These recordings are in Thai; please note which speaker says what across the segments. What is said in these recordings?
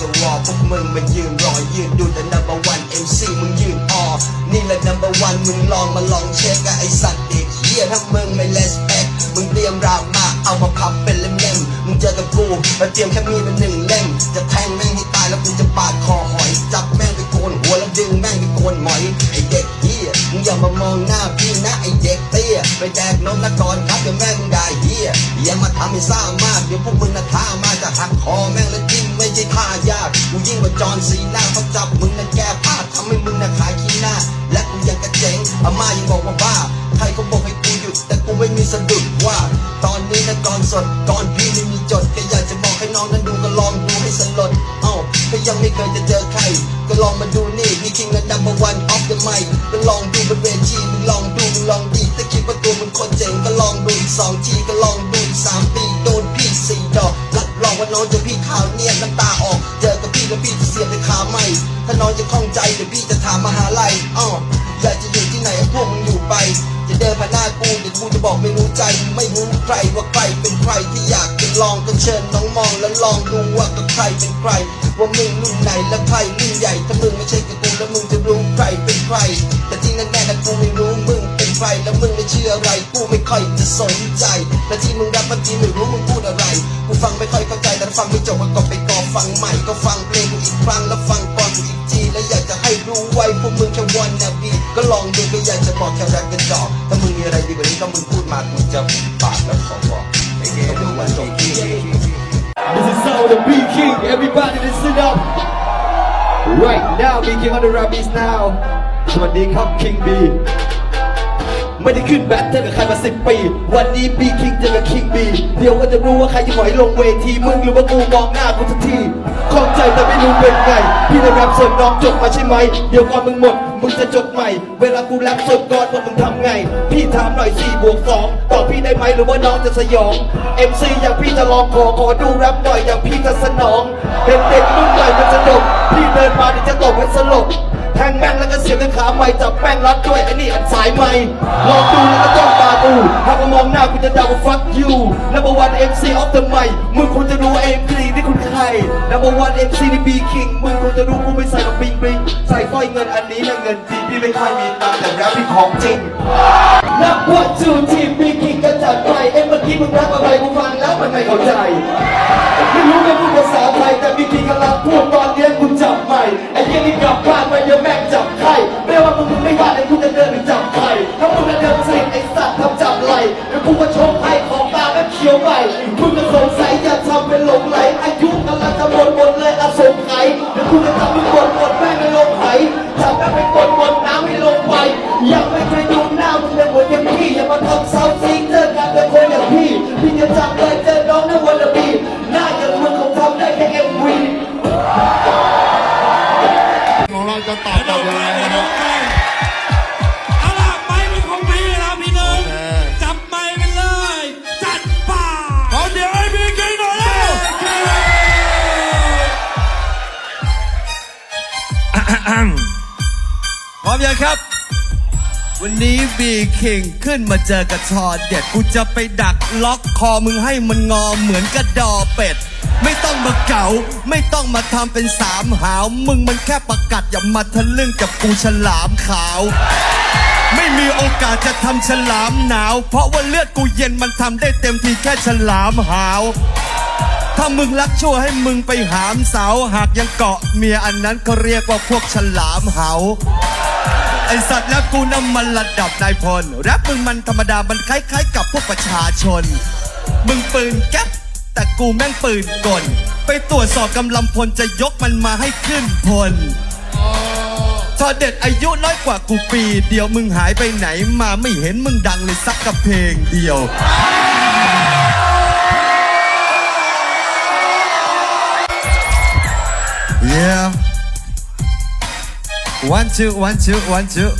Speaker 1: สวอพวกมึงมายืนรอยืนดูแต่ number one MC มึงยืนออนี่แหละ number one มึงลองมาลองเช็คอะไอสัตว์เด็กเฮียถ้ามึงไม่ respect มึงเตรียมรามมาเอามาพับเป็นเล่มๆมึงเจอกับกูมาเตรียมแค่มีดเป็นหนึ่งเล่มจะแทงแม่งให้ตายแล้วกูจะปาดคอหอยจับแม่งไปโกนหัวแล้วดึงแม่งไปโกนหมอยไอเด็กเฮียมึงอย่ามามองหน้าพี่นะไอเด็กเตี้ยไปแดกนมนะก่อนครับเดี๋ยวแม่งได้เฮียอย่ามาทำให้ซ่ามากเดี๋ยวพวกมึงนะท่ามากจะหักคอแม่ อนซีหน่าเขาจับมึงนะแก้ผ้าทำให้มึงนะขายขี้หน้า และกูยังกระเจ๋งอาม่ายังบอกว่าบ้า ใครเขาบอกให้กูหยุด แต่กูไม่มีสะดุดว่า ตอนนี้นะก่อนสดก่อนพี่ไม่มีจดก็อยากจะบอกให้น้องนั้นดูก็ลองดูให้สลดเอ้าก็ยังไม่เคยจะเจอใคร ก็ลองมาดูนี่พี่คิงและ number one of the mic ก็ลองดูบนเวทีมึงลองดูมึงลองดีถ้าคิดว่าตัวมึงโคตรเจ๋งก็ลองดูอีกสองทีก็ลองดูอีกสามปี ว่าน้องจะพี่ข่าวเนี่ยน้ำตาออก เจอกับพี่แล้วพี่จะเสียไปขาไม่ ถ้าน้องจะคล่องใจเดี๋ยวพี่จะถามมหาลัยอ้ออยากจะอยู่ที่ไหนพวกมึงอยู่ไปจะเดินผ่านหน้ากูเดี๋ยวกูจะบอกไม่รู้ใจ ไม่รู้ใครว่าใครเป็นใครที่อยากจะลองก็เชิญน้องมองแล้วลองดูว่ากับใครเป็นใคร ว่ามึงรุ่นไหนและใครรุ่นใหญ่ถ้ามึงไม่ใช่กับกูแล้วมึงจะรู้ใครเป็นใคร แต่ที่แน่ๆนะกูไม่รู้มึง ใคร แล้วมึงไม่เชื่ออะไร กูไม่ค่อยจะสนใจ และที่มึงรับเมื่อกี้ไม่รู้มึงพูดอะไร กูฟังไม่ค่อยเข้าใจแต่ฟังไม่จบก็กดไปกอฟังใหม่ก็ฟังเพลงกูอีกครั้งแล้วฟังก่อนกูอีกที และอยากจะให้รู้ไว้พวกมึงแค่วันนาบีก็ลองดูก็อยากจะบอกแค่รักกันจอกถ้ามึงมีอะไรดีกว่านี้ก็มึงพูดมากูจะปากแล้วขอบอกไอ้เกมมึงวันจบที่
Speaker 2: This is sound of B King. Everybody listen up. Right now, B King on the rap is now. สวัสดีครับ King B ไม่ได้ขึ้นแบทเทิลกับใครมาสิบปี วันนี้ B King เจอกับ King B เดี๋ยวก็จะรู้ว่าใครจะหอยลงเวทีมึงหรือว่ากูมองหน้ากูทักทีข้องใจแต่ไม่รู้เป็นไง พี่ได้แรปสดน้องจบมาใช่ไหม เดี๋ยวก่อนมึงหมด มึงจะจดใหม่ เวลากูแรปสดก่อนว่ามึงทำไง พี่ถามหน่อย4บวก2ตอบพี่ได้ไหมหรือว่าน้องจะสยอง MC อย่างพี่จะลองขอขอดูแรปหน่อยอย่างพี่จะสนองเห็นเด็กรุ่นใหม่มันสนุกพี่เดินมาเดี๋ยวจะตบให้สลบแทงแม่งแล้วียบด้วยขาไม่จับแป้งรัดด้วยไอ้นี่อันสายไม่ลองดูแล้วก็จ้องตาดูหากมองหน้ากูจะด่าว่า fuck you number one MC of the mic มึงควรจะรู้ MC นี่คุณใคร number one MC นี่ B King มึงควรจะรู้กูไม่ใส่กับปิงปิงใส่สร้อยเงินอันนี้นะเงินจริงพี่ไม่ค่อยมีตังแต่แรปพี่ของจริงนับว่าจูทีม B King ก็จัดไปเอ็มเมื่อกี้มึงรับอะไรกูฟังแล้วมันไม่เข้าใจไม่รู้ไม่พูดภาษาไทยแต่มีทีกำลังพูด ไปยังไม่เคยดูหน้ามึงเลยเหมือนอย่างพี่อย่ามาทำเซาซิงเจอกันเป็นคนอย่างพี่พี่จะจับเลยเจอน้องในวันละบีหน้าอย่างมึงคงทำได้แค่เอ็มวี
Speaker 3: ของเราจะตอบกลับยังไงนะครับ
Speaker 4: เอาล่ะไปเป็นของพี่แล้วพี่หนึ่ง
Speaker 3: โอเค
Speaker 4: จับไมค์ไปเลย จัดป่า
Speaker 3: ขอเดี๋ยวให้พี่กินหน่อยเร็ว
Speaker 4: พร้อมยังครับ วันนี้บีคิงขึ้นมาเจอกับชอเด็ดกูจะไปดักล็อกคอมึงให้มันงอเหมือนกระดอเป็ด ไม่ต้องมาเก่า ไม่ต้องมาทำเป็นสามหาว มึงมันแค่ประกัดอย่ามาทะลึ่งกับกูฉลามขาว ไม่มีโอกาสจะทำฉลามหนาว เพราะว่าเลือดกูเย็นมันทำได้เต็มที่แค่ฉลามหาว ถ้ามึงรักชั่วให้มึงไปหามเสาหากยังเกาะเมียอันนั้นก็เรียกว่าพวกฉลามหาว ไอสัตว์แล้วกูน้ำมันระดับนายพลแรปมึงมันธรรมดามันคล้ายๆ กับพวกประชาชน มึงปืนแก๊ปแต่กูแม่งปืนกล ไปตรวจสอบกำลังพลจะยกมันมาให้ขึ้นพลทอเด็ดอายุน้อยกว่ากูปี เดียวมึงหายไปไหนมาไม่เห็นมึงดังเลยสักกับเพลงเดียว Yeah. One two one two one two.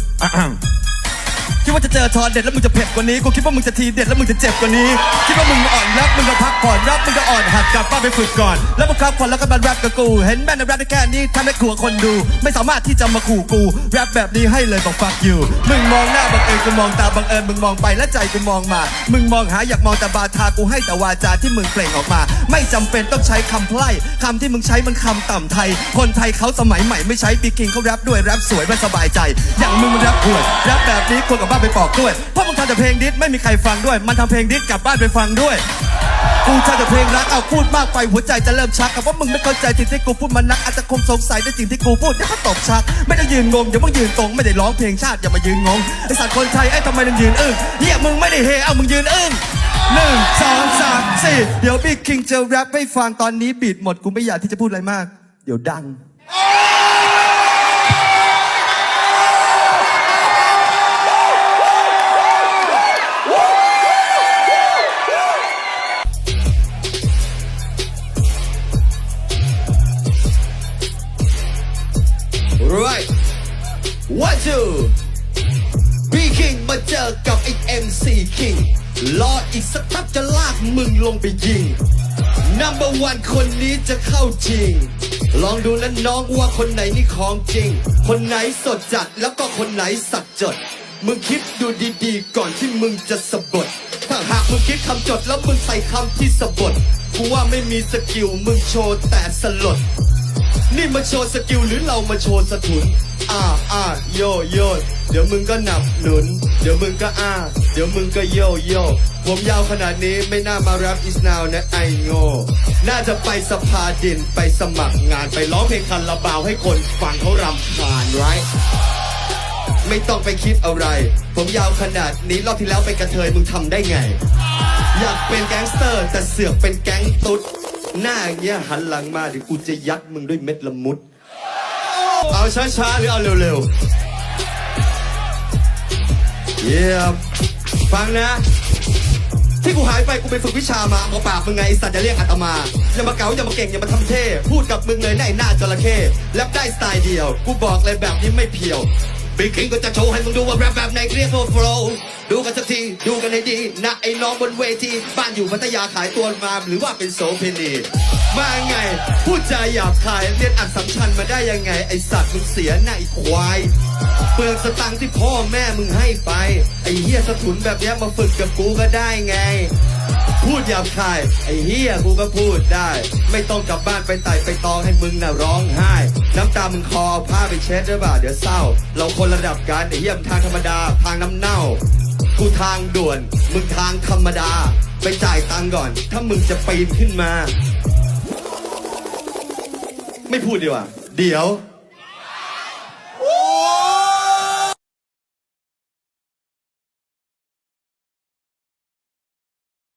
Speaker 4: คิดว่าจะเจอทอนเด็ดแล้วมึงจะเผ็ดกว่านี้ กูคิดว่ามึงจะทีเด็ดแล้วมึงจะเจ็บกว่านี้ คิดว่ามึงอ่อนรับมึงก็พักผ่อนรับมึงก็อ่อนหัดกลับบ้านไปฝึกก่อน แล้วมึงครับผ่อนแล้วก็มาแรปกับกู เห็นแม่นแรปได้แค่นี้ทำให้ขัวคนดู ไม่สามารถที่จะมาขู่กู แรปแบบนี้ให้เลยบอก fuck you มึงมองหน้าบังเอิญกูมองตาบังเอิญมึงมองไปและใจกูมองมา มึงมองหาอยากมองแต่บาทากูให้แต่วาจาที่มึงเปล่งออกมา ไม่จำเป็นต้องใช้คำไพร่คำที่มึงใช้มันคำต่ำไทย คนไทยเขาสมัยใหม่ไม่ใช้ปีกิงเขาแรปด้วยแรปสวยไม่สบายใจ อย่างมึงมันแรปห่วยแรปแบบนี้ควรกับบ้านไปปอกด้วยเพราะมึงทำแต่เพลงดิสไม่มีใครฟังด้วย มันทำเพลงดิสกลับบ้านไปฟังด้วยกูทำแต่เพลงรักเอาพูดมากไปหัวใจจะเริ่มชักกับว่ามึงไม่เข้าใจสิ่งที่กูพูดมันนักอาจจะคงสงสัยในสิ่งที่กูพูดเดี๋ยก็ตกชัก ไม่ต้ยืนงงอย่ามึงยืนตรงไม่ได้ร้องเพลงชาติอย่ามายืนงงไอสัตว์คนไทยไอ้ทำไมมึงยืนอึ้งเหี้ยมึงไม่ได้เฮเอามึงยืนอึ้ง หนึ่งสองสามสี่เดี๋ยวบิ๊กคิงจะแรปให้ฟังตอนนี้บีดหมดกูไม่อยากที่จะพูดอะไรมาก เดี๋ยวดัง
Speaker 2: right one two B King มาเจอกับไอ้ MC King รออีกสักพักจะลากมึงลงไปยิง number one คนนี้จะเข้าจริง ลองดูนะน้องว่าคนไหนนี่ของจริง คนไหนสดจัดแล้วก็คนไหนสัตว์จด มึงคิดดูดีๆ ก่อนที่มึงจะสะบดถ้าหากมึงคิดคำจดแล้วมึงใส่คำที่สะบดกูว่าไม่มีสกิลมึงโชว์แต่สลด นี่มาโชว์สกิลหรือเรามาโชว์สถุน อ่าอ่าโยโย่เดี๋ยวมึงก็หนับหนุน เดี๋ยวมึงก็อ่าเดี๋ยวมึงก็โยโย่ผมยาวขนาดนี้ไม่น่ามาแรปอีสนาวนะไอโง่น่าจะไปสภาดินไปสมัครงานไปร้องเพลงคันระบาวให้คนฟังเขารำคาญไรไม่ต้องไปคิดอะไร ผมยาวขนาดนี้รอบที่แล้วไปกระเทยมึงทำได้ไง อยากเป็นแก๊งสเตอร์ แต่เสือกเป็นแก๊งตุ๊ด หน้าเงี้ยหันหลังมาเดี๋ยวกูจะยัดมึงด้วยเม็ดละมุด เอาช้าๆหรือเอาเร็วๆ เยี่ยมฟังนะ ที่กูหายไปกูไปฝึกวิชามาเอาปากมึงไงไอ้สัตว์จะเรียกอัตมา อย่ามาเก๋าอย่ามาเก่งอย่ามาทำเท่ พูดกับมึงเลยในหน้าจระเข้แรปได้สไตล์เดียว กูบอกเลยแบบนี้ไม่เพียวบิ๊กคิงก็จะโชว์ให้มึงดูว่าแรปแบบไหนเรียกว่าโฟล์ดูกันสักทีดูกันให้ดีนะไอ้น้องบนเวทีบ้านอยู่พัทยาขายตัวมาหรือว่าเป็นโสเพณี มาไง พูดจาหยาบคายเรียนอัดสัมชันมาได้ยังไง ไอสัตว์มึงเสียหน้าไอควาย เปลืองสตังค์ที่พ่อแม่มึงให้ไป ไอเฮียสถุนแบบเนี้ยมาฝึกกับกูก็ได้ไง พูดหยาบคาย ไอเฮียกูก็พูดได้ ไม่ต้องกลับบ้านไปไต่ไปตองให้มึงน่ะร้องไห้ น้ำตามึงคอเอาผ้าไปเช็ดด้วยบ่าเดี๋ยวเศร้า เราคนระดับกันไอเฮียมทางธรรมดาทางน้ำเน่ากูทางด่วน มึงทางธรรมดา ไปจ่ายตังก่อน ถ้ามึงจะปีนขึ้นมา ไม่พูดดีกว่า เดี๋ยว